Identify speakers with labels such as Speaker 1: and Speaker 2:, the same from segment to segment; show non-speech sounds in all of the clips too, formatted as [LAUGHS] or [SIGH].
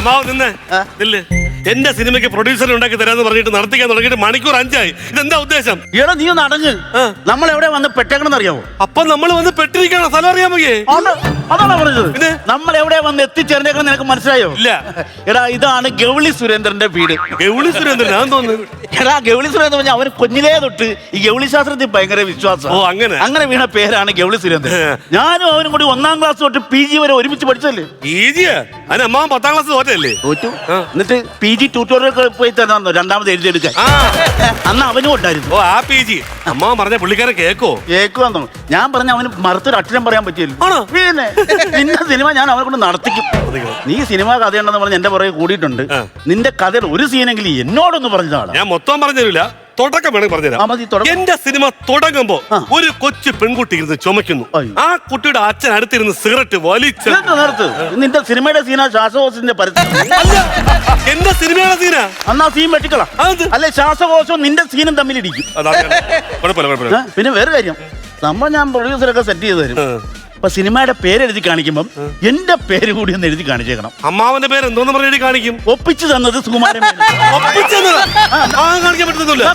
Speaker 1: അമ്മാവ് നിന്നെ നില്ല് എന്റെ സിനിമയ്ക്ക് പ്രൊഡ്യൂസർ ഉണ്ടാക്കി തരാന്ന് പറഞ്ഞിട്ട് നടത്തിക്കാൻ തുടങ്ങിയിട്ട് മണിക്കൂർ അഞ്ചായി. ഇതെന്താ ഉദ്ദേശം?
Speaker 2: എടാ നീ ഒന്ന് അടങ്ങ്. നമ്മൾ എവിടെ വന്ന് പെട്ടേക്കണെന്ന് അറിയാവോ?
Speaker 1: അപ്പൊ നമ്മൾ വന്ന് പെട്ടിരിക്കണോ? സ്ഥലം അറിയാൻ വയ്യേ.
Speaker 2: അതാണ് പറഞ്ഞത്? നമ്മൾ എവിടെ വന്ന് എത്തിച്ചേർന്നേക്കാൻ നിനക്ക് മനസ്സിലായോ?
Speaker 1: ഇല്ല.
Speaker 2: എടാ ഇതാണ് ഗൗളി സുരേന്ദ്രന്റെ വീട്.
Speaker 1: ഗൗളി സുരേന്ദ്രൻ ഞാൻ തോന്നുന്നു.
Speaker 2: എടാ ഗൗളി സുരേന്ദ്രൻ പറഞ്ഞാൽ അവന് കുഞ്ഞിലേ തൊട്ട് ഈ ഗൗളി ശാസ്ത്രത്തിൽ ഭയങ്കര വിശ്വാസം
Speaker 1: ഓ, അങ്ങനെ.
Speaker 2: അങ്ങനെ വീണ പേരാണ് ഗൗളി സുരേന്ദ്രൻ. ഞാനും അവനും കൂടി ഒന്നാം ക്ലാസ് തൊട്ട് പി ജി വരെ ഒരുമിച്ച് പഠിച്ചല്ലേ
Speaker 1: ഈജിയാ അതിന് അമ്മാവൻ പത്താം ക്ലാസ് തോറ്റല്ലേ
Speaker 2: തോറ്റു. എന്നിട്ട് പി ജി ട്യൂട്ടോറിയൽ പോയി തന്നു രണ്ടാമത് എഴുതിയെടുക്കാൻ അന്ന് അവനും ഉണ്ടായിരുന്നു.
Speaker 1: ഓ ആ പി ജി അമ്മാവൻ പറഞ്ഞ പുള്ളിക്കാരെ കേക്കോ?
Speaker 2: കേക്കുവാൻ ഞാൻ പറഞ്ഞ അവന് മറുത്തൊരു അക്ഷരം പറയാൻ പറ്റിയല്ലോ? പിന്നെ? നിന്റെ സിനിമ ഞാൻ അവരെ കൊണ്ട് നടത്തിക്കും. നീ സിനിമ കഥയുണ്ടെന്ന് പറഞ്ഞ് എന്റെ പുറകെ കൂടിയിട്ടുണ്ട്. നിന്റെ കഥയുടെ ഒരു സീനെങ്കിലും എന്നോടൊന്ന് പറഞ്ഞതാണ്
Speaker 1: ഞാൻ മൊത്തം പറഞ്ഞില്ല തുടക്കം വേണമെങ്കിൽ പറഞ്ഞുതരാം. എന്റെ സിനിമ തുടങ്ങുമ്പോ ഒരു കൊച്ചു പെൺകുട്ടി ഇരുന്ന് ചുമക്കുന്നു. ആ കുട്ടിയുടെ അച്ഛൻ അടുത്തിരുന്ന് സിഗരറ്റ് വലിച്ച.
Speaker 2: നിന്റെ സിനിമയുടെ സീന ശ്വാസകോശത്തിന്റെ
Speaker 1: എന്റെ സിനിമയുടെ സീനാ?
Speaker 2: അന്നാ സീൻ വെട്ടിക്കളാ? അല്ലെ ശ്വാസകോശവും നിന്റെ സീനും ഏ? പിന്നെ വേറെ കാര്യം. നമ്മൾ ഞാൻ പ്രൊഡ്യൂസറൊക്കെ സെറ്റ് ചെയ്തു തരും. അപ്പൊ സിനിമയുടെ പേര് എഴുതി കാണിക്കുമ്പോൾ എന്റെ പേര് കൂടി ഒന്ന് എഴുതി കാണിച്ചേക്കണം.
Speaker 1: അമ്മാവന്റെ പേര് എന്തോന്ന് പറഞ്ഞിട്ട് കാണിക്കും?
Speaker 2: ഒപ്പിച്ചു തന്നത് സുകുമാരൻ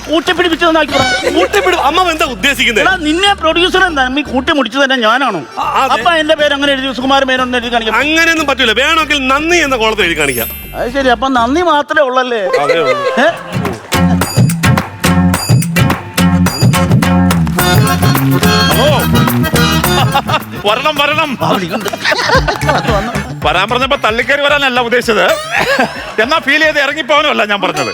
Speaker 2: കൂട്ടിപ്പിടിപ്പിച്ചു.
Speaker 1: അമ്മാവ് എന്താ ഉദ്ദേശിക്കുന്നത്
Speaker 2: നിന്നെ പ്രൊഡ്യൂസർ തമ്മി കൂട്ടി മുടിച്ചു തന്നെ ഞാനാണോ. അപ്പൊ എന്റെ പേര് അങ്ങനെ എഴുതി സുകുമാരൻ മേനോൻ എന്ന് എഴുതി കാണിക്കാം.
Speaker 1: അങ്ങനെയൊന്നും പറ്റൂല. വേണമെങ്കിൽ നന്ദി എന്ന കോളത്തിൽ എഴുതി കാണിക്കാം.
Speaker 2: അത് ശരി അപ്പൊ നന്ദി മാത്രമേ ഉള്ളല്ലേ? Oh!
Speaker 3: വരണം വരണം. വരാൻ പറഞ്ഞപ്പോ തള്ളിക്കറി വരാനല്ല ഉദ്ദേശിച്ചത്. എന്നാ ഫീൽ ചെയ്ത് ഇറങ്ങിപ്പോവാനുമല്ല ഞാൻ പറഞ്ഞത്.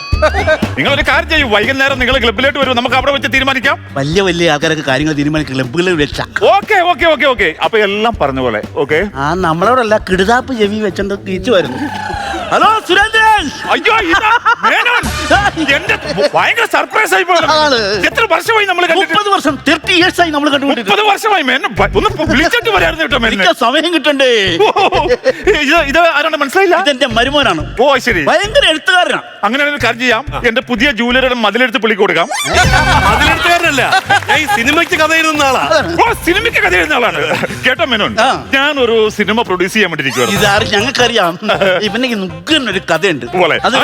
Speaker 3: നിങ്ങൾ ഒരു കാര്യം ചെയ്യും. വൈകുന്നേരം നിങ്ങൾ ക്ലബിലോട്ട് വരും. നമുക്ക് അവിടെ വെച്ച് തീരുമാനിക്കാം.
Speaker 2: വലിയ വലിയ ആൾക്കാരൊക്കെ കാര്യങ്ങൾ തീരുമാനിക്കും. ക്ലബുകളിൽ വെച്ച
Speaker 3: ഓക്കെ ഓക്കെ ഓക്കെ ഓക്കെ. അപ്പൊ എല്ലാം പറഞ്ഞ പോലെ ഓക്കെ?
Speaker 2: ആ നമ്മളോടല്ല കിടുതാപ്പ് ചെവി വെച്ചോണ്ട് തിരിച്ചു വരുന്നു ഹലോ സുരേന്ദ്രൻ!
Speaker 3: അയ്യോ ഇതാ മേനോൻ. എന്റെ ഭയങ്കര സർപ്രൈസ് ആയി പോയത് എത്ര വർഷമായി നമ്മൾ കണ്ടിട്ട്?
Speaker 2: മുപ്പത് വർഷം തേർട്ടി ഇയേഴ്സ് ആയി നമ്മൾ കണ്ടുപിടിച്ചു
Speaker 3: മുപ്പത് വർഷമായി മേനോൻ ഭ- ഒന്ന് വിളിച്ചിട്ട് വരായിരുന്നു കേട്ടോ
Speaker 2: എനിക്ക് സമയം കിട്ടണ്ടേ?
Speaker 3: ഇത് ഇത് ആരാണ് മനസ്സിലായില്ല?
Speaker 2: ഇതെന്റെ മരുമോനാണ്.
Speaker 3: ഓ ശരി.
Speaker 2: ഭയങ്കര എഴുത്തുകാരനാണ്.
Speaker 3: അങ്ങനെ ഒരു കാര്യം ചെയ്യാം. എന്റെ പുതിയ ജൂലറിയുടെ മതിലെടുത്ത് പുള്ളി കൊടുക്കാം.
Speaker 1: മതിലെടുത്തുകാരനല്ല. ഞാൻ ഈ സിനിമയ്ക്ക് കഥ എഴുതുന്ന ആളാ.
Speaker 3: ഓ സിനിമയ്ക്ക് കഥ എഴുതുന്ന ആളാണ്. കേട്ടോ മേനോൻ. ഞാൻ ഒരു സിനിമ പ്രൊഡ്യൂസ് ചെയ്യാൻ വേണ്ടി
Speaker 2: ഇതാരും ഞങ്ങൾക്കറിയാം. ഇവനെ ഒരു കഥയുണ്ട്. അത്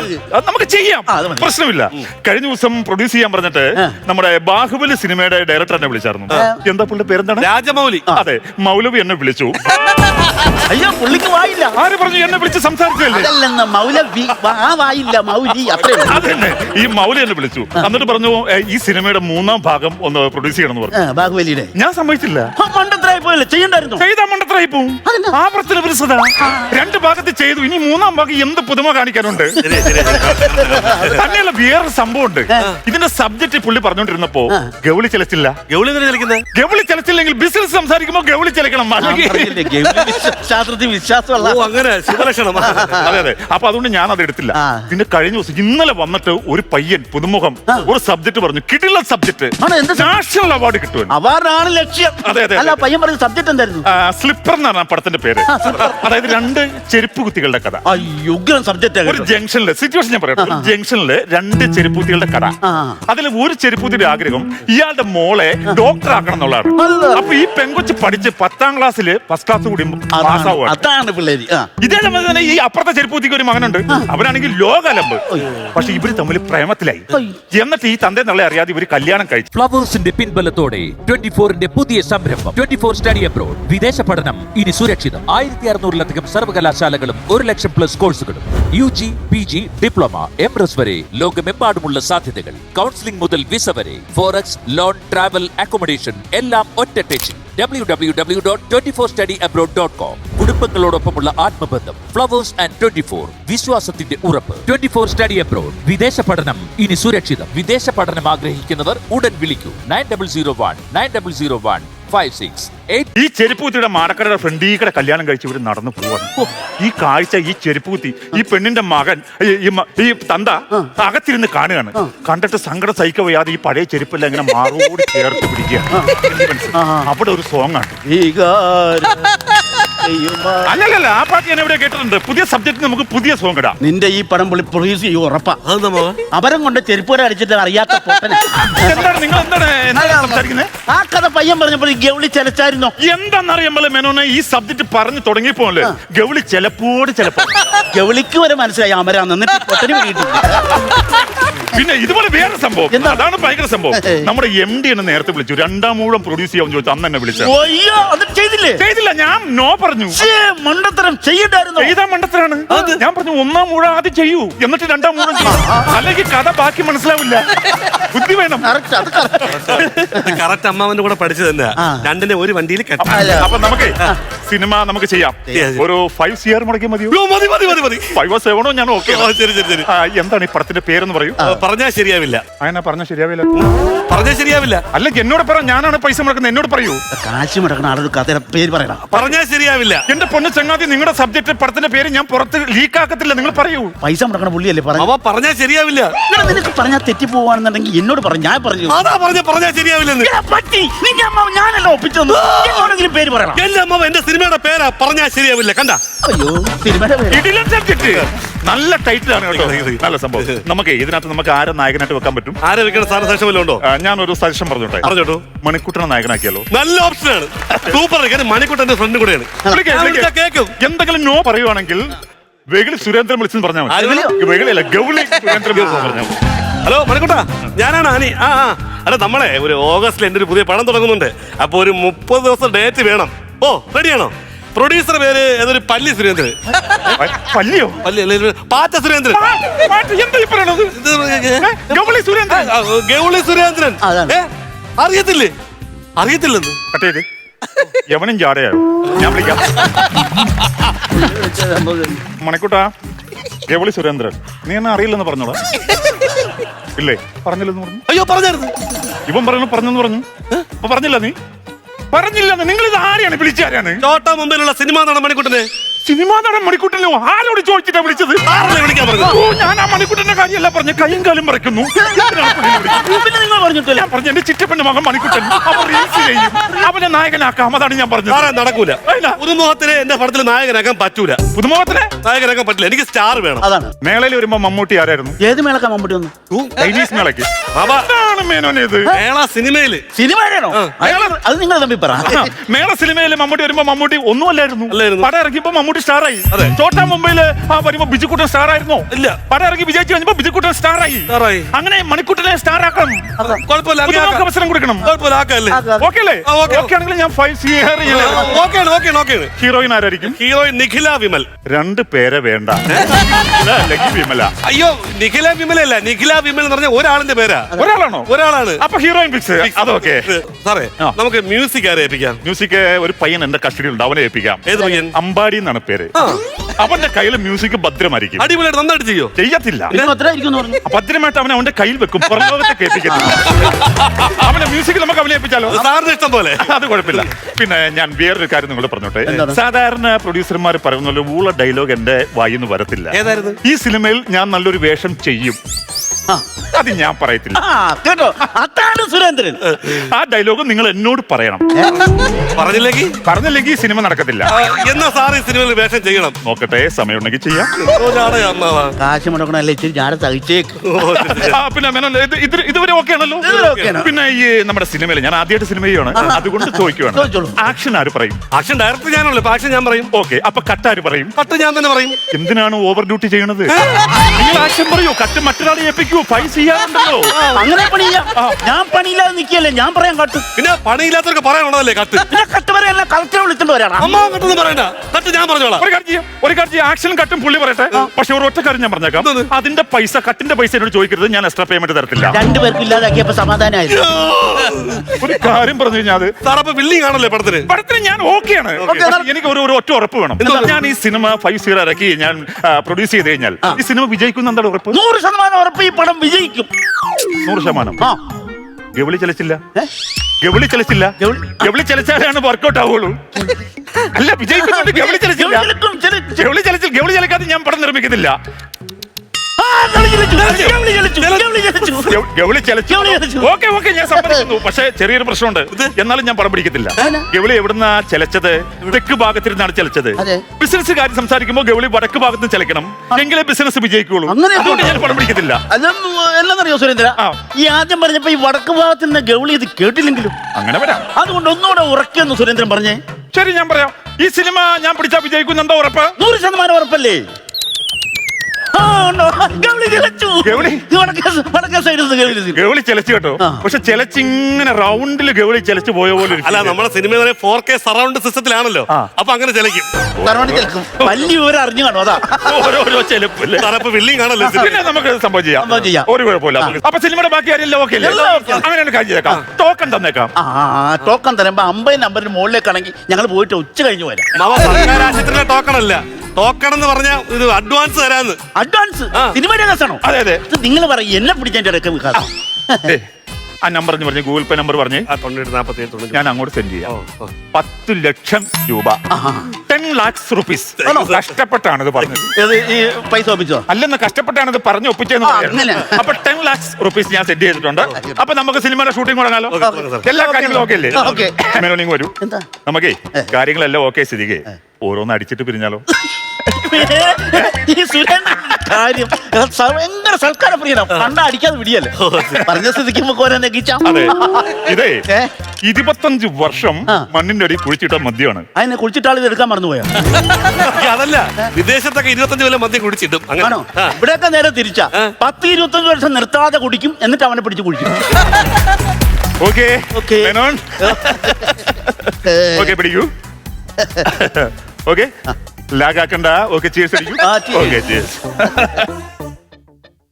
Speaker 3: നമുക്ക് ചെയ്യാം. പ്രശ്നമില്ല. കഴിഞ്ഞ ദിവസം പ്രൊഡ്യൂസ് ചെയ്യാൻ പറഞ്ഞിട്ട് നമ്മുടെ ബാഹുബലി സിനിമയുടെ ഡയറക്ടർ എന്നെ വിളിച്ചായിരുന്നു. എന്താ പുള്ളി പേരെന്താണ്?
Speaker 1: രാജമൗലി.
Speaker 3: അതെ മൗലവി എന്നെ വിളിച്ചു.
Speaker 2: അയ്യോ പുള്ളിക്ക് വായില്ല.
Speaker 3: ആര് പറഞ്ഞു എന്നെ വിളിച്ച് സംസാരിച്ചല്ലേ
Speaker 2: അതല്ലെന്ന് മൗലവി ആ വായില്ല മൗലി അത്രേ ഉള്ളൂ.
Speaker 3: അതന്നെ. ഈ മൗലി എന്നെ വിളിച്ചു. എന്നിട്ട് പറഞ്ഞു "ഏ, ഈ സിനിമയുടെ മൂന്നാം ഭാഗം ഒന്ന് പ്രൊഡ്യൂസ് ചെയ്യണമെന്ന് പറഞ്ഞു.
Speaker 2: ആ, ബാഹുബലിയുടെ.
Speaker 3: ഞാൻ സമ്മതിച്ചില്ല.
Speaker 2: ആ, മണ്ടത്തരായി പോയല്ലേ? ചെയ്യണ്ടായിരുന്നു?
Speaker 3: ചെയ്ത മണ്ടത്തരായി പോവും. ആവർത്തന വിരസത രണ്ട് ഭാഗത്ത് ചെയ്തു. ഇനി മൂന്നാം ഭാഗം എന്ത് പുതുമ കാണിക്കാനുണ്ട്. തന്നെയല്ല വേറൊരു സംഭവം ഉണ്ട് ഇതിന്റെ സബ്ജക്ട് പുള്ളി പറഞ്ഞോണ്ടിരുന്നപ്പോ ഗൗളി ചലച്ചില്ല.
Speaker 1: ഗൗളി എന്തിനാ
Speaker 3: ഗൗളി ചലച്ചില്ലെങ്കിൽ ബിസിനസ് സംസാരിക്കുമ്പോ ഗൗളി ചലക്കണം
Speaker 2: ഞാൻ
Speaker 3: അല്ലെങ്കിൽ
Speaker 2: ഗൗരി വിശ്വ- ശാസ്ത്രത്തിൽ വിശ്വാസമുള്ള
Speaker 1: ഓ അങ്ങനെ. ശിവലക്ഷണം
Speaker 3: അതെ അതെ. അപ്പൊ അതുകൊണ്ട് ഞാൻ അത് എടുത്തില്ല.
Speaker 2: ആ.
Speaker 3: പിന്നെ കഴിഞ്ഞ ദിവസം ഇന്നലെ വന്നിട്ട് ഒരു പയ്യൻ പുതുമുഖം ഒരു സബ്ജക്ട് പറഞ്ഞു. കിട്ടില്ല സബ്ജക്ട്.
Speaker 2: ആണോ, എന്ത് subject?
Speaker 3: നാഷണൽ അവാർഡ് കിട്ടും
Speaker 2: അവാർഡാണ് ലക്ഷ്യം.
Speaker 3: അതെ, അതെ,
Speaker 2: അല്ല
Speaker 3: അതെ.
Speaker 2: പയ്യൻ പറഞ്ഞ സബ്ജക്ട് എന്തായിരുന്നു?
Speaker 3: സ്ലിപ്പർ എന്നാണ് ആ പടത്തിന്റെ പേര്. അതായത് രണ്ട് ചെരുപ്പ് കുത്തികളുടെ കഥ.
Speaker 2: അയ്യോ സബ്ജക്ട് സബ്ജക്റ്റ്
Speaker 3: ഒരു ജംഗ്ഷനിൽ സിറ്റുവേഷൻ ഞാൻ പറയാം ഒരു ജംഗ്ഷനിൽ രണ്ട് ചെരുപ്പൂത്തികളുടെ കട
Speaker 2: ആ.
Speaker 3: അതിൽ ഒരു ചെരുപ്പൂത്തിയുടെ ആഗ്രഹം ഇയാളുടെ മോളെ ഡോക്ടർ ആക്കണം എന്നുള്ളതാണ്.
Speaker 2: അല്ല.
Speaker 3: അപ്പൊ ഈ പെങ്കൊച്ച് പഠിച്ച് പത്താം ക്ലാസ്സിൽ ഫസ്റ്റ് ക്ലാസ് കൂടി
Speaker 2: അതാണ് പിള്ളേര്. ആ.
Speaker 3: ഇതേ സമയത്ത് തന്നെ ഈ അപ്പുറത്തെ ചെരുപ്പൂത്തിക്ക് ഒരു മകനുണ്ട്. അവനാണെങ്കിൽ ലോകലമ്പ്. പക്ഷെ ഇവർ തമ്മിൽ പ്രേമത്തിലായി. എന്നിട്ട് ഈ തന്റെ നല്ല അറിയാതെ ഇവർ കല്യാണം കഴിച്ചു.
Speaker 4: ഫ്ലവേഴ്സിന്റെ പിൻബലത്തോടെ ട്വന്റി ഫോറിന്റെ പുതിയ സംരംഭം. ട്വന്റി ഫോർ സ്റ്റഡി അബ്രോഡ് വിദേശ പഠനം ഇനി സുരക്ഷിതം. ആയിരത്തി അറുന്നൂറിലധികം സർവകലാശാലകളും ഒരു ലക്ഷം പ്ലസ് കോഴ്സുകളും U G P G diploma M S വരെ ലോകമെമ്പാടുമുള്ള സാധ്യതകൾ. കൗൺസിലിംഗ് മുതൽ വിസ വരെ. ഫോറക്സ് ലോൺ ട്രാവൽ അക്കോമഡേഷൻ എല്ലാം ഒറ്റ ടെച്ചിൽ ഡബ്ല്യൂ ഡബ്ല്യൂ ഡബ്ല്യൂ ഡോട്ട് കുടുംബങ്ങളോടൊപ്പമുള്ള ആത്മബന്ധം ഫ്ലവേഴ്സ് ആൻഡ് ട്വന്റി ഫോർ വിശ്വാസത്തിന്റെ ഉറപ്പ്. സ്റ്റഡി അബ്രോഡ് വിദേശ പഠനം ഇനി സുരക്ഷിതം. വിദേശ പഠനം ആഗ്രഹിക്കുന്നവർ ഉടൻ വിളിക്കൂ. Nine double zero one nine double zero one five six eight
Speaker 3: ഈ ചെരുപ്പൂത്തിയുടെ മാടക്കടയുടെ ഫ്രണ്ടീക്കടെ കല്യാണം കഴിച്ച് ഇവർ നടന്നു പോവാണ്. ഈ കാഴ്ച ഈ ചെരുപ്പൂത്തി ഈ പെണ്ണിന്റെ മകൻ ഈ- ഈ മ- ഈ തന്ത അകത്തിരുന്ന് കാണുകയാണ്. കണ്ടിട്ട് സങ്കടം സഹിക്ക വയ്യാതെ ഈ പഴയ ചെരുപ്പെല്ലാം ഇങ്ങനെ മാറോടി ചേർത്ത് പിടിക്കുക. അവിടെ ഒരു സോങ് ആണ്.
Speaker 2: വികാര
Speaker 3: അല്ലല്ല ആ പാട്ട് ഞാൻ എവിടെ കേട്ടിട്ടുണ്ട്. പുതിയ സബ്ജക്ട് നമുക്ക് പുതിയ സോങ് ഇടാം.
Speaker 2: നിന്റെ ഈ പടം പുള്ളി പ്രൊഡ്യൂസ് ചെയ്യും ഉറപ്പാ. അപരം കൊണ്ട് ചെരുപ്പ് വരെ അടിച്ചിട്ട് അറിയാത്ത പൊട്ടനെ.
Speaker 3: എന്താണ് നിങ്ങൾ എന്താണ് എന്താണ് സംസാരിക്കുന്നത്
Speaker 2: ആ കഥ പയ്യൻ പറഞ്ഞപ്പോൾ ഈ ഗൗളി ചലച്ചായിരുന്നോ?
Speaker 3: എന്താണെന്നറിയുമ്പോൾ മെനോനെ ഈ സബ്ജക്ട് പറഞ്ഞു തുടങ്ങിയപ്പോലെ ഗൗളി ചിലപ്പോട് ചിലപ്പോ.
Speaker 2: ഗൗളിക്ക് വരെ മനസ്സിലായി അമരാന്ന് എന്നിട്ട് പൊട്ടന് വേണ്ടിയിട്ടുണ്ട്
Speaker 3: പിന്നെ ഇതുപോലെ വേറെ സംഭവം.
Speaker 2: എന്താ?
Speaker 3: അതാണ് ഭയങ്കര സംഭവം. നമ്മുടെ എം ഡി എന്നെ നേരത്തെ വിളിച്ചു. രണ്ടാം മൂഴം പ്രൊഡ്യൂസ് ചെയ്യാൻ ചോദിച്ചു. അന്ന് എന്നെ വിളിച്ചു
Speaker 2: അത് ചെയ്തില്ലേ?
Speaker 3: ചെയ്തില്ല ഞാൻ നോ പറഞ്ഞു.
Speaker 2: മണ്ടത്തരം ചെയ്യണ്ടായിരുന്നു?
Speaker 3: ചെയ്താ മണ്ടത്തരാണ്. ഞാൻ പറഞ്ഞു ഒന്നാം മൂഴം ആദ്യം ചെയ്യൂ. എന്നിട്ട് രണ്ടാം മൂഴം ചെയ്യൂ. അല്ലെങ്കിൽ കഥ ബാക്കി മനസ്സിലാവില്ല. ബുദ്ധി വേണം.
Speaker 2: കറക്റ്റ് അത് കറക്റ്റ്
Speaker 1: കറക്റ്റ് അമ്മാവന്റെ കൂടെ പഠിച്ചത് തന്നെ
Speaker 2: ആ.
Speaker 1: രണ്ടിനെ ഒരു വണ്ടിയിൽ കെട്ടാം.
Speaker 2: അല്ല.
Speaker 3: അപ്പൊ നമുക്ക് സിനിമ നമുക്ക് ചെയ്യാം.
Speaker 1: ചെയ്യാം.
Speaker 3: ഒരു ഫൈവ് സിയർ മുടക്കി മതിയോ?
Speaker 1: യ്യോ, മതി മതി മതി മതി.
Speaker 3: ഫൈവോ സെവനോ ഞാൻ ഓക്കെ
Speaker 1: ഓ, ശരി ശരി ശരി.
Speaker 3: എന്താണ് ഈ പടത്തിന്റെ പേരെന്ന് പറയൂ.
Speaker 1: പറഞ്ഞാ ശരിയാവില്ല.
Speaker 3: അങ്ങനെ പറഞ്ഞാൽ ശരിയാവില്ല.
Speaker 1: പറഞ്ഞാ ശരിയാവില്ല.
Speaker 3: അല്ലെങ്കിൽ എന്നോട് പറ ഞാനാണ് പൈസ മുടക്കുന്നത് എന്നോട് പറയൂ.
Speaker 2: കാശ് മുടക്കണ ആളൊരു കഥയുടെ പേര് പറയണം
Speaker 1: പറഞ്ഞാ ശരിയാവില്ല.
Speaker 3: എന്റെ പൊന്നു ചങ്ങാതി നിങ്ങളുടെ സബ്ജക്ട് പടത്തിന്റെ പേര് ഞാൻ പുറത്ത് ലീക്ക് ആക്കത്തില്ല നിങ്ങൾ പറയൂ.
Speaker 2: പൈസ മുടക്കണ പുള്ളിയല്ലേ പറഞ്ഞു
Speaker 1: അവ പറഞ്ഞാ ശരിയാവില്ല.
Speaker 2: നിനക്ക് പറഞ്ഞാൽ തെറ്റി പോവാണെന്നുണ്ടെങ്കിൽ എന്നോട് പറഞ്ഞു ഞാൻ പറഞ്ഞു.
Speaker 1: അതാ പറഞ്ഞ പറഞ്ഞാ ശരിയാവില്ലെന്ന്.
Speaker 2: എടാ, പറ്റി നിന്റെ അമ്മ ഞാനല്ല ഒപ്പിച്ചു തന്നു എന്നോടെങ്കിലും പേര് പറയണം
Speaker 1: എന്റെ അമ്മ എന്റെ സിനിമയുടെ പേരാ പറഞ്ഞാ ശരിയാവില്ല കണ്ട?
Speaker 2: അയ്യോ സിനിമയുടെ പേര്.
Speaker 3: ഇടിലൻ സബ്ജക്ട് നല്ല ടൈറ്റിൽ ആണ് കേട്ടോ. നല്ല സംഭവം. നമുക്ക് ഇതിനകത്ത് നമുക്ക് ആരെ നായകനായിട്ട് വെക്കാൻ പറ്റും?
Speaker 1: ആരെ വെക്കണ സ്ഥാന സജഷൻ വല്ലതും ഉണ്ടോ?
Speaker 3: ആ, ഞാനൊരു സജഷൻ പറഞ്ഞോട്ടെ?
Speaker 1: പറഞ്ഞോട്ടു.
Speaker 3: മണിക്കുട്ടനെ നായകനാക്കിയാലോ?
Speaker 1: നല്ല ഓപ്ഷനാണ് സൂപ്പർ കാരണം മണിക്കുട്ടന്റെ ഫ്രണ്ട് കൂടെയാണ്.
Speaker 3: വിളിക്ക്, വിളിക്ക്.
Speaker 1: വിളിച്ചാ കേക്കും.
Speaker 3: എന്തെങ്കിലും നോ പറയുവാണെങ്കിൽ വെകിളി സുരേന്ദ്രൻ വിളിച്ചെന്ന് പറഞ്ഞാൽ മതി? വെകിളിയല്ല ഗൗളി സുരേന്ദ്രൻ വിളിച്ചെന്ന് പറഞ്ഞാൽ മതി.
Speaker 1: ഹലോ മണിക്കുട്ടാ. ഞാനാണ് ആനി. ആ ആ. അല്ല നമ്മളെ ഒരു ഓഗസ്റ്റിൽ എന്റെ ഒരു പുതിയ പടം തുടങ്ങുന്നുണ്ട്. അപ്പൊ ഒരു മുപ്പത് ദിവസം ഡേറ്റ് വേണം. ഓ റെഡിയാണോ പ്രൊഡ്യൂസർ പേര് ഏതൊരു പല്ലി സുരേന്ദ്രൻ.
Speaker 3: പല്ലിയോ?
Speaker 1: പല്ലി അല്ല, പാറ്റ സുരേന്ദ്രൻ.
Speaker 3: പാട്ട്, പാട്ട്, എന്താ ഈ പറയണത്?
Speaker 1: ഇത്
Speaker 3: ഏ, ഗൗളി സുരേന്ദ്രൻ.
Speaker 1: ആ, ഗൗളി സുരേന്ദ്രൻ.
Speaker 2: അതാണ്.
Speaker 1: ഏ അറിയത്തില്ലേ? അറിയത്തില്ലെന്ന്.
Speaker 3: യവനും ജാടയായോ ഞാൻ വിളിക്കാം. മണിക്കുട്ടാ ഗൗളി സുരേന്ദ്രൻ. നീ എന്നെ അറിയില്ലെന്ന് പറഞ്ഞോടാ ഇല്ലേ? പറഞ്ഞില്ലെന്ന് പറഞ്ഞു.
Speaker 1: അയ്യോ പറഞ്ഞായിരുന്നു.
Speaker 3: ഇവൻ പറഞ്ഞു പറഞ്ഞെന്ന് പറഞ്ഞു. അപ്പൊ പറഞ്ഞില്ല നീ? പറഞ്ഞില്ലെന്ന് നിങ്ങൾ ഇത് ആരെയാണ്? വിളിച്ചാരാണ്
Speaker 1: ചോട്ടാ മുമ്പിലുള്ള സിനിമ നടൻ മണിക്കുട്ടനെ
Speaker 3: സിനിമാ നടൻ മണിക്കുട്ടനോ ആരോട് ചോദിച്ചിട്ടാ വിളിച്ചത്?
Speaker 1: വിളിക്കാൻ പറഞ്ഞു
Speaker 3: ഓ ഞാൻ ആ മണിക്കുട്ടന്റെ കാര്യമല്ല പറഞ്ഞു കൈയും കാലും മറിക്കുന്നു?
Speaker 2: പിന്നെ നിങ്ങൾ പറഞ്ഞിട്ടില്ല.
Speaker 3: ഞാൻ പറഞ്ഞു എന്റെ ചിറ്റപ്പന്റെ മകൻ മണിക്കുട്ടൻ. അവൻ റീൽസ് ചെയ്യും. അവനെ നായകനാക്കാം. അതാണ് ഞാൻ പറഞ്ഞത്.
Speaker 1: സാറേ നടക്കൂല.
Speaker 3: അതിനാ?
Speaker 1: പുതുമുഖത്തിന് എന്റെ പടത്തിൽ നായകനാക്കാൻ പറ്റൂല.
Speaker 3: പുതുമുഖത്തിലെ
Speaker 1: നായകനാക്കാൻ പറ്റില്ല. എനിക്ക് സ്റ്റാർ വേണം.
Speaker 2: അതാണ്.
Speaker 3: മേളയിൽ വരുമ്പോ മമ്മൂട്ടി ആരായിരുന്നു?
Speaker 2: ഏത് മേളക്കാൻ മമ്മൂട്ടി വന്നു?
Speaker 3: ചൈനീസ് മേളയ്ക്ക്.
Speaker 1: അവ
Speaker 3: അതാണ് മേനോനെ ഇത്?
Speaker 1: മേള സിനിമയിൽ
Speaker 2: സിനിമയാണോ അത് നിങ്ങൾ തമ്മിൽ പറ.
Speaker 3: ആ, മേള സിനിമയിൽ മമ്മൂട്ടി വരുമ്പോ മമ്മൂട്ടി ഒന്നുമല്ലായിരുന്നു.
Speaker 1: അല്ലായിരുന്നു.
Speaker 3: പടം ഇറങ്ങിയപ്പോ മമ്മൂട്ടി സ്റ്റാറായി.
Speaker 1: അതെ.
Speaker 3: ചോട്ടാ മുംബൈയിൽ ആ വരുമ്പോ ബിജുക്കുട്ടൻ സ്റ്റാർ ആയിരുന്നോ
Speaker 1: ഇല്ല.
Speaker 3: പടം ഇറങ്ങി വിജയിച്ചു കഴിഞ്ഞപ്പോ ബിജുക്കുട്ടൻ സ്റ്റാർ ആയി
Speaker 1: സ്റ്റാറായി.
Speaker 3: അങ്ങനെ മണിക്കുട്ടനെ സ്റ്റാർ ആക്കണം
Speaker 1: കുഴപ്പമില്ല അങ്ങനെ
Speaker 3: പുതുമുഖ
Speaker 1: ആക്കാം.
Speaker 3: അവസരം കൊടുക്കണം.
Speaker 1: കുഴപ്പമില്ല ആക്കല്ലേ?
Speaker 3: ഓക്കെ അല്ലേ
Speaker 1: ആ, okay.
Speaker 3: ഓക്കെ ആണെങ്കിൽ ഞാൻ ഫൈവ് സി
Speaker 1: ഓക്കെയാണ് ഓക്കെയാണ് ഓക്കെയാണ്
Speaker 3: ഹീറോയിൻ ആരായിരിക്കും?
Speaker 1: ഹീറോയിൻ നിഖില വിമൽ.
Speaker 3: രണ്ട് പേരെ വേണ്ട. വിമല.
Speaker 1: അയ്യോ നിഖില വിമലല്ല അല്ല. നിഖില വിമൽ എന്ന് പറഞ്ഞ ഒരാളിന്റെ പേരാ.
Speaker 3: ഒരാളാണോ?
Speaker 1: ഒരാളാണ്.
Speaker 3: അപ്പൊ ഹീറോയിൻ പിക്സ് അതൊക്കെ
Speaker 1: സാറേ
Speaker 3: ആ.
Speaker 1: നമുക്ക് മ്യൂസിക് ആരെ ഏൽപ്പിക്കാം?
Speaker 3: മ്യൂസിക് ഒരു പയ്യൻ എന്റെ കസ്റ്റഡിയിലുണ്ട്. അവനെ ഏൽപ്പിക്കാം.
Speaker 1: ഏത് പയ്യൻ?
Speaker 3: അമ്പാടി എന്നാണ് പേര്. അവന്റെ കയ്യിൽ മ്യൂസിക് ഭദ്രമായിരിക്കും.
Speaker 1: അടിപൊളിയായിട്ട് നന്നായിട്ട് ചെയ്യോ?
Speaker 3: ചെയ്യത്തില്ല. ഭദ്രമായിട്ട് അവനെ അവന്റെ കയ്യിൽ വെക്കും. പുറലോകത്തെ കേൾപ്പിക്കത്തില്ല. അവന്റെ മ്യൂസിക് നമുക്ക് അവനെ ഏൽപ്പിച്ചാലോ?
Speaker 1: സാറിന് ഇഷ്ടം പോലെ.
Speaker 3: അത് കുഴപ്പമില്ല. പിന്നെ ഞാൻ വേറൊരു കാര്യം നിങ്ങൾ പറഞ്ഞോട്ടെ. സാധാരണ പ്രൊഡ്യൂസർമാർ പറയുന്ന ഊള ഡയലോഗ് എന്റെ വായിന്ന് വരത്തില്ല. ഈ സിനിമയിൽ ഞാൻ നല്ലൊരു വേഷം ചെയ്യും. അത് ഞാൻ പറയത്തില്ല.
Speaker 2: ആ കേട്ടോ? അതാണ് സുരേന്ദ്രൻ.
Speaker 3: ആ ഡയലോഗ് നിങ്ങൾ എന്നോട് പറയണം.
Speaker 1: പറഞ്ഞില്ലെങ്കിൽ
Speaker 3: പറഞ്ഞില്ലെങ്കിൽ ഈ സിനിമ നടക്കത്തില്ല.
Speaker 1: ആ, എന്നാ സാർ ഈ സിനിമയിൽ വേഷം ചെയ്യണം?
Speaker 3: നോക്കട്ടെ സമയമുണ്ടെങ്കിൽ ചെയ്യാം.
Speaker 1: ഓ, ജാടയാ അമ്മാവാ.
Speaker 2: കാശ് മുടക്കണല്ലേ ഇച്ചിരി ഞാൻ സഹിച്ചേക്ക്.
Speaker 1: ഓ, ശരി, ശരി.
Speaker 3: ആ, പിന്നെ മേനോൻ, ഇത് ഇത് ഇതുവരെ ഓക്കെ ആണല്ലോ
Speaker 2: ഇതുവരെ okay ആണ്.
Speaker 3: പിന്നെ ഈ നമ്മുടെ സിനിമയിൽ ഞാൻ ആദ്യമായിട്ട് സിനിമ ചെയ്യുവാണ്. അതുകൊണ്ട് ചോദിക്കുവാണ്.
Speaker 2: ചോദിച്ചോളൂ.
Speaker 3: ആക്ഷൻ ആര് പറയും?
Speaker 1: ആക്ഷൻ ഡയറക്ടർ ഞാനുള്ളൂ ഇപ്പൊ ആക്ഷൻ ഞാൻ പറയും.
Speaker 3: ഓക്കെ അപ്പൊ കട്ട് ആര് പറയും?
Speaker 1: കട്ട് ഞാൻ തന്നെ പറയും.
Speaker 3: എന്തിനാണ് ഓവർ ഡ്യൂട്ടി ചെയ്യണത്? നിങ്ങൾ ആക്ഷൻ പറയൂ? കട്ട് മറ്റൊരാളെ ഏൽപ്പിക്കൂ. ചെയ്യാറുണ്ടല്ലോ [LAUGHS]
Speaker 2: അങ്ങനെ പണിയില്ല. ഞാൻ പണിയില്ലാതെ നിൽക്കല്ലേ ഞാൻ പറയാൻ കട്ട്.
Speaker 1: പിന്നെ പണിയില്ലാത്തവർക്ക് പറയാനുള്ളതല്ലേ കട്ട്?
Speaker 2: പിന്നെ കട്ട് പറയാനല്ല കളക്ടറെ വിളിച്ചിട്ട് വരാണ്
Speaker 1: അമ്മ കട്ടൊന്നും പറയണ്ട. കട്ട് ഞാൻ പറഞ്ഞോളാം.
Speaker 3: ഒരു കാര്യം ഒരു കാര്യം ആക്ഷൻ കട്ടും പുള്ളി പറയട്ടെ. പക്ഷെ ഒരു ഒറ്റ കാര്യം ഞാൻ പറഞ്ഞേക്കാം. അതിന്റെ പൈസ കട്ടിന്റെ പൈസ എന്നോട് ചോദിക്കരുത്. ഞാൻ എക്സ്ട്രാ പേയ്മെന്റ് തരത്തില്ല.
Speaker 2: രണ്ടുപേർക്കും ഇല്ലാതാക്കിയപ്പോ സമാധാനമായി
Speaker 3: ഒരു കാര്യം പറഞ്ഞു കഴിഞ്ഞാൽ
Speaker 1: അപ്പൊ ബില്ലിംഗ് ആണല്ലേ പടത്തിന്
Speaker 3: പടത്തിന് ഞാൻ ഓക്കെയാണ്. എനിക്ക് ഒരു ഒരു ഒറ്റ ഉറപ്പ് വേണം. ഞാൻ ഈ സിനിമ ഫൈവ് സീറോ ഇറക്കി ഞാൻ പ്രൊഡ്യൂസ് ചെയ്ത് കഴിഞ്ഞാൽ ഈ സിനിമ വിജയിക്കുന്ന എന്താണ് ഉറപ്പ്?
Speaker 2: നൂറ് ശതമാനം ഉറപ്പ് ഈ പടം വിജയിക്കും.
Speaker 3: നൂറ് ശതമാനം.
Speaker 2: ആ.
Speaker 3: ഗവിളി ചലിച്ചില്ല? ഗവിളി ചലിച്ചില്ല.
Speaker 2: ഗവിളി-
Speaker 3: ചലിച്ചാലാണ് വർക്കൗട്ട് ആവുള്ളൂ അല്ല വിജയിക്കുന്നുണ്ട് ഗവിളി ചലിച്ചില്ല. ഗവിളി ചലിച്ചിൽ ഗവിളി ചലിക്കാതെ ഞാൻ പടം നിർമ്മിക്കുന്നില്ല. ഓക്കെ ഓക്കെ ഞാൻ സമ്മതിക്കുന്നു പക്ഷേ ചെറിയൊരു പ്രശ്നമുണ്ട് എന്നാലും ഞാൻ പടം പിടിക്കത്തില്ല.
Speaker 2: ഗവളി
Speaker 3: ഗൗളി എവിടുന്നാ ചെലച്ചത്? തെക്ക് ഭാഗത്തിരുന്നാണ് ചെലച്ചത്. ബിസിനസ് കാര്യം സംസാരിക്കുമ്പോൾ ഗവളി വടക്ക് ഭാഗത്ത് ചെലക്കണം എങ്കിലേ ബിസിനസ് വിജയിക്കുള്ളൂ. അതുകൊണ്ട് ഞാൻ പടം പിടിക്കത്തില്ല.
Speaker 2: അതൊന്നും എന്നറിയോ സുരേന്ദ്ര? ഈ ആദ്യം പറഞ്ഞപ്പോ ഈ വടക്ക് ഭാഗത്ത് നിന്ന് ഗൗളി ഇത് കേട്ടില്ലെങ്കിലും.
Speaker 3: അങ്ങനെ വരാം.
Speaker 2: അതുകൊണ്ട് ഒന്നുകൂടെ ഉറക്കെന്ന് സുരേന്ദ്രൻ പറഞ്ഞേ.
Speaker 3: ശരി ഞാൻ പറയാം. ഈ സിനിമ ഞാൻ പിടിച്ചാ വിജയിക്കുന്നുണ്ടോ എന്താ ഉറപ്പ്?
Speaker 2: നൂറ് ശതമാനം ഉറപ്പല്ലേ? ഗൗളി ചലിച്ചു.
Speaker 3: കേട്ടോ. പക്ഷെ ചെലച്ചിങ്ങനെ റൗണ്ടിൽ ഗൗളി ചെലച്ചു പോയ പോലെ
Speaker 1: അല്ല
Speaker 3: നമ്മുടെ
Speaker 1: നമ്മളെ സിനിമ ഫോർ കെ സറൗണ്ട് സിസ്റ്റത്തിലാണല്ലോ. അപ്പൊ അങ്ങനെ ചെലക്കും.
Speaker 2: വലിയ വിവരം അറിഞ്ഞു കാണോ അതാ.
Speaker 3: ഓരോരോ നമുക്ക് സംഭവം ചെയ്യാം. ഒരു കുഴപ്പമില്ല. അപ്പൊ സിനിമയുടെ ബാക്കി ഓക്കെ കാര്യം ചെയ്തേക്കാം. ടോക്കൺ തന്നേക്കാം.
Speaker 2: ആ ടോക്കൺ തരുമ്പോ അമ്പത് നമ്പറിന് മുകളിലേക്കാണെങ്കിൽ ഞങ്ങൾ പോയിട്ട് ഉച്ച കഴിഞ്ഞു വരാം
Speaker 1: ടോക്കൺ അല്ല. ടോക്കൺ എന്ന് പറഞ്ഞാൽ ഇത് അഡ്വാൻസ് തരാന്ന്.
Speaker 2: അഡ്വാൻസ്. സിനിമയുടെ കേസാണോ
Speaker 3: അതെ അതെ
Speaker 2: നിങ്ങൾ പറയും എന്നെ പിടിച്ചതിന്റെ ഇടയ്ക്ക്.
Speaker 3: ആ നമ്പർ എന്ന് പറഞ്ഞ് ഗൂഗിൾ പേ നമ്പർ പറഞ്ഞ് ഞാൻ അങ്ങോട്ട് സെൻഡ് ചെയ്യാം. പത്ത് ലക്ഷം രൂപ. Ten lakhs rupees. കഷ്ടപ്പെട്ടാണ് ഇത് പറഞ്ഞത്.
Speaker 2: ഈ പൈസ ഒപ്പിച്ചോ
Speaker 3: അല്ലെന്ന് കഷ്ടപ്പെട്ടാണ് ഇത് പറഞ്ഞു ഒപ്പിച്ചെന്ന്.
Speaker 2: അങ്ങനെ.
Speaker 3: അപ്പൊ ടെൻ ലാക്സ് റുപ്പീസ് ഞാൻ സെറ്റ് ചെയ്തിട്ടുണ്ട്. അപ്പൊ നമുക്ക് സിനിമയുടെ ഷൂട്ടിംഗ് തുടങ്ങാലോ. എല്ലാ കാര്യങ്ങളും ഓക്കെ അല്ലേ?
Speaker 2: ഓക്കേ.
Speaker 3: മേനോനിങ് വരൂ.
Speaker 2: എന്താ?
Speaker 3: നമുക്കേ കാര്യങ്ങളെല്ലാം ഓക്കെ സ്ഥിതിക്ക് ഓരോന്ന് അടിച്ചിട്ട് പിരിഞ്ഞാലോ?
Speaker 2: ഈ സുരേന്ദ്രൻ കാര്യം. സ- ഭയങ്കര സൽക്കാര പ്രിയനാ കണ്ട അടിക്കാതെ വിടിയല്ലേ? പറഞ്ഞ സ്ഥിതിക്ക് നമുക്ക് ഓരോ നെഗിച്ചാം
Speaker 3: അതെ ഇതേ
Speaker 2: ഏ?
Speaker 3: ഇരുപത്തഞ്ച് വർഷം. മണ്ണിന്റെ അടി കുഴിച്ചിട്ട മദ്യമാണ്.
Speaker 2: അതിനെ കുളിച്ചിട്ടാൾ ഇത് എടുക്കാൻ മറന്നുപോയാ? [LAUGHS]
Speaker 1: അതല്ല വിദേശത്തൊക്കെ ഇരുപത്തഞ്ച് കൊല്ലം മദ്യം കുടിച്ചിട്ടും അങ്ങനെ.
Speaker 2: ആണോ. ഇവിടെയൊക്കെ നേരെ തിരിച്ചാ. പത്ത് ഇരുപത്തഞ്ച് വർഷം നിർത്താതെ കുടിക്കും എന്നിട്ട് അവനെ പിടിച്ച് കുടിക്കും
Speaker 3: ഓക്കെ.
Speaker 2: Okay.
Speaker 3: ഓക്കെ പിടിക്കൂ. [LAUGHS] ഓക്കെ. ലാഗാക്കണ്ട. ഓക്കെ ചീസ് അടിക്കൂ.
Speaker 2: ആ, cheers.
Speaker 3: ഓക്കെ ചേർസ് [LAUGHS]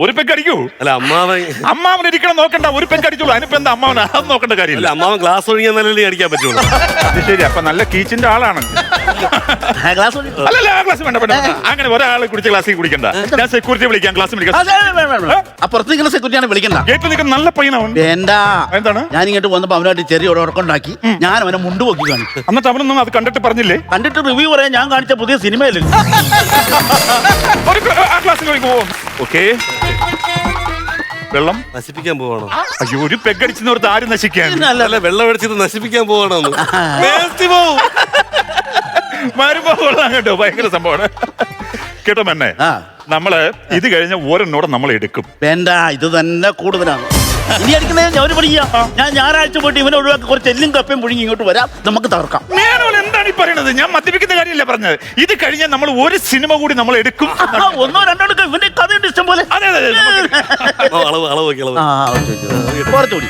Speaker 3: ഒരു പെഗ് അടിക്കൂ.
Speaker 1: അല്ല അമ്മാവൻ
Speaker 3: അമ്മാവൻ ഇരിക്കണം നോക്കണ്ട ഒരു പെഗ് അടിച്ചോളൂ. അതിനിപ്പോ എന്താ അമ്മാവൻ? അത് നോക്കേണ്ട
Speaker 1: അല്ല
Speaker 3: കാര്യമില്ല
Speaker 1: അമ്മാവൻ ഗ്ലാസ് ഒഴിഞ്ഞാൽ നല്ല അടിക്കാൻ പറ്റുള്ളൂ.
Speaker 3: അത് ശരി അപ്പൊ നല്ല കീച്ചിന്റെ ആളാണ്.
Speaker 2: ഗ്ലാസ്
Speaker 3: അല്ലല്ല ആ ഗ്ലാസ് വേണ്ട വേണ്ട. അങ്ങനെ ഒരാൾ കുടിച്ച ഗ്ലാസ്സിൽ കുടിക്കണ്ട. ഞാൻ സെക്യൂരിറ്റി വിളിക്കാം ഗ്ലാസ് വിളിക്കാം.
Speaker 2: അപ്പുറത്ത് നിൽക്കുന്ന സെക്യൂരിറ്റിയാണ് വിളിക്കണ്ട.
Speaker 3: ഗേറ്റിൽ നിൽക്കുന്ന നല്ല പയ്യനാവൻ
Speaker 2: എന്താ
Speaker 3: എന്താണ്?
Speaker 2: ഞാൻ ഇങ്ങോട്ട് വന്നപ്പോ അവനായിട്ട് ചെറിയ ഒരു ഉറക്കുണ്ടാക്കി ഞാൻ അവനെ മുണ്ട് പൊക്കി കാണിച്ചു
Speaker 3: എന്നിട്ട് അവനൊന്നും അത് കണ്ടിട്ട് പറഞ്ഞില്ലേ?
Speaker 2: കണ്ടിട്ട് റിവ്യൂ പറയാൻ ഞാൻ കാണിച്ച പുതിയ സിനിമയല്ലേ
Speaker 3: ഒരു ആ ഗ്ലാസ്സിൽ പോവും. ഓക്കെ വെള്ളം?
Speaker 1: നശിപ്പിക്കാൻ പോവാണോ?
Speaker 3: അയ്യോ ഒരു പെഗ് അടിച്ചെന്ന് ഓർത്ത് ആരും നശിക്കാൻ.
Speaker 1: അല്ല വെള്ളം അടിച്ചിട്ട് നശിപ്പിക്കാൻ പോവാണോ
Speaker 3: വരുമ്പോ കൊള്ളാം കേട്ടോ ഭയങ്കര സംഭവമാണ്. കേട്ടോ മെന്നെ
Speaker 2: ആ.
Speaker 3: നമ്മൾ ഇത് കഴിഞ്ഞ ഒരെണ്ണോടെ നമ്മൾ എടുക്കും.
Speaker 2: വേണ്ട ഇത് തന്നെ കൂടുതലാണ്. ഇനി അടിക്കുന്നതിന് ഒരു പണിയാ ഞാൻ ഞായറാഴ്ച പോയിട്ട് ഇവനെ ഒഴിവാക്കി കുറച്ച് എല്ലും കപ്പയും പുഴുങ്ങി ഇങ്ങോട്ട് വരാം. നമുക്ക്
Speaker 3: തകർക്കാം. പറയുന്നത് ഞാൻ മദ്യപിക്കുന്ന കാര്യമല്ല പറഞ്ഞത്. ഇത് കഴിഞ്ഞാൽ നമ്മൾ ഒരു സിനിമ കൂടി നമ്മൾ എടുക്കും
Speaker 2: ആ, ഒന്നോ രണ്ടോ എടുക്കാം. ഇവന്റെ കഥയുണ്ട് ഇഷ്ടം പോലെ.
Speaker 3: അതെ അതെ അതെ, നമുക്ക്
Speaker 1: ഓ, അളവ് അളവ് നോക്കി അളവ്.
Speaker 2: ആ, ഓക്കേ, ഓക്കേ. കുറച്ചുകൂടി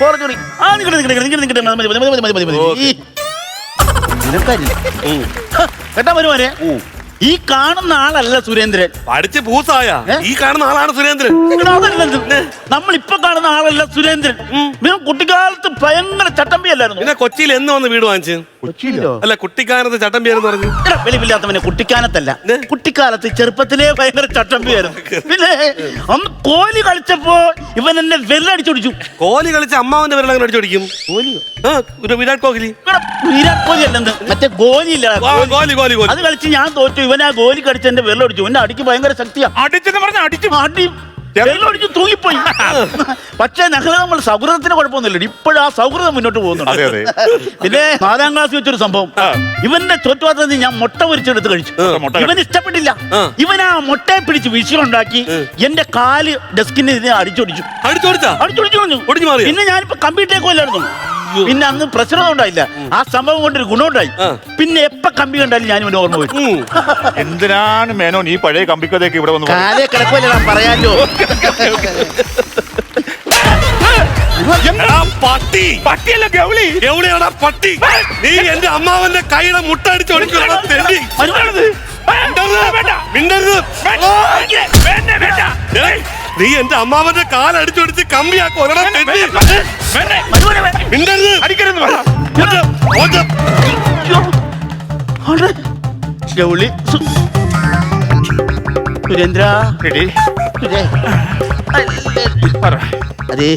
Speaker 2: കുറച്ചുകൂടി ആ നിക്കട്ടെ നിക്കട്ടെ നിക്കട്ടെ നിക്കട്ടെ മതി മതി മതി മതി മതി മതി.
Speaker 1: ഓക്കേ.
Speaker 2: ഈ. നിനക്കാരി കേട്ടാ വരുമാരെ ഈ കാണുന്ന ആളല്ല സുരേന്ദ്രൻ.
Speaker 1: പഠിച്ച് പൂസായ. ഈ കാണുന്ന ആളാണ് സുരേന്ദ്രൻ.
Speaker 2: നമ്മൾ ഇപ്പൊ കാണുന്ന ആളല്ല സുരേന്ദ്രൻ. കുട്ടിക്കാലത്ത് ഭയങ്കര ചട്ടമ്പിയല്ലായിരുന്നു.
Speaker 1: പിന്നെ കൊച്ചിയിൽ എന്ന് വന്ന് വീട് വാങ്ങിച്ചു?
Speaker 2: കൊച്ചിയിലോ?
Speaker 1: അല്ല കുട്ടിക്കാനത്ത് ചട്ടമ്പിയായിരുന്നു പറഞ്ഞു.
Speaker 2: വെളിവില്ലാത്തവനെ കുട്ടിക്കാനത്തല്ല? കുട്ടിക്കാലത്ത് ചെറുപ്പത്തിലേ ഭയങ്കര ചട്ടമ്പിയായിരുന്നു. പിന്നെ അന്ന് കോലി കളിച്ചപ്പോ ഇവൻ എന്നെ വെല്ലടിച്ചൊടിച്ചു.
Speaker 1: കോലി കളിച്ച അമ്മാവന്റെ പേരിൽ അങ്ങനെ അടിച്ചോടിക്കും.
Speaker 2: കോലിയോ?
Speaker 1: ആ വിരാട് കോഹ്ലി.
Speaker 2: വിരാട് കോഹ്ലി അല്ലെന്ന്. മറ്റേ ഗോലി ഇല്ല
Speaker 1: കോഹ്ലി
Speaker 2: അത് കളിച്ച് ഞാൻ തോറ്റു. ഇവൻ ആ ഗോലി കടിച്ച് എന്റെ വെള്ളമടിച്ചു ഇവന്റെ അടിക്ക് ഭയങ്കര ശക്തിയാ.
Speaker 3: അടിച്ചെന്ന് പറഞ്ഞ അടിച്ചു.
Speaker 2: അടി. വെള്ളമടിച്ച് തൂങ്ങിപ്പോയി. പക്ഷേ ഞങ്ങൾ നമ്മൾ സൗഹൃദത്തിന് കുഴപ്പമൊന്നുമില്ല ഇപ്പോഴും ആ സൗഹൃദം മുന്നോട്ട്
Speaker 3: അതെ,
Speaker 2: പോകുന്നുണ്ട്.
Speaker 3: അതെ.
Speaker 2: പിന്നെ നാലാം ക്ലാസ് വെച്ചൊരു സംഭവം. ഇവന്റെ ചുറ്റുപാത്രത്തിൽ ഞാൻ മുട്ട പൊരിച്ചെടുത്ത് കഴിച്ചു.
Speaker 3: മുട്ട
Speaker 2: ഇവൻ ഇഷ്ടപ്പെട്ടില്ല.
Speaker 1: ആ.
Speaker 2: ഇവൻ ആ മുട്ടയെ പിടിച്ച് വിഷയമുണ്ടാക്കി എന്റെ കാൽ ഡെസ്കിന് ഇതിനെ അടിച്ചൊടിച്ചു.
Speaker 1: അടിച്ചോടിച്ചാ?
Speaker 2: അടിച്ചൊടിച്ചു കളഞ്ഞു.
Speaker 1: ഒടിഞ്ഞു മാറിയോ?
Speaker 2: പിന്നെ ഞാനിപ്പോ കമ്പ്യൂട്ടറിലേക്ക് കൊല്ലായിരുന്നു. പിന്നെ അന്ന് പ്രശ്നം ഉണ്ടായില്ല. ആ സംഭവം കൊണ്ടൊരു ഗുണമുണ്ടായി.
Speaker 1: ഉണ്ടായി
Speaker 2: പിന്നെ എപ്പ കമ്പി കണ്ടാലും ഞാൻ ഇവന് ഓർമ്മ വരും.
Speaker 3: എന്തിനാണ് മേനോൻ ഈ പഴയ കമ്പിക്കതേക്ക് ഇവിടെ വന്നു?
Speaker 2: കാലേ കിടക്കുമല്ലോ ഞാൻ പറയാലോ.
Speaker 1: പട്ടി?
Speaker 3: പട്ടിയല്ല ഗൗളി.
Speaker 1: പട്ടി. നീ എന്റെ അമ്മാവന്റെ കൈയുടെ മുട്ട അടിച്ച് തെണ്ടി. മിണ്ടരുത്. എടേ, നീ എന്റെ അമ്മാവന്റെ കാലടിച്ചൊടിച്ച് കമ്പിയാക്കോ.
Speaker 2: സുരേന്ദ്ര. അതെ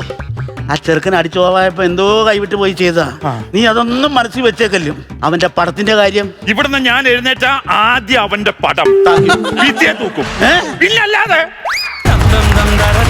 Speaker 2: ആ ചെറുക്കൻ അടിച്ചു പോവായപ്പോ എന്തോ കൈവിട്ട് പോയി ചെയ്താ നീ അതൊന്നും മനസ്സിൽ വെച്ചേക്കല്ലും. അവന്റെ പടത്തിന്റെ കാര്യം.
Speaker 3: ഇവിടുന്ന് ഞാൻ എഴുന്നേറ്റ ആദ്യം അവന്റെ പടം. വിദ്യ തൂക്കും? ഇല്ലല്ലാതെ gangara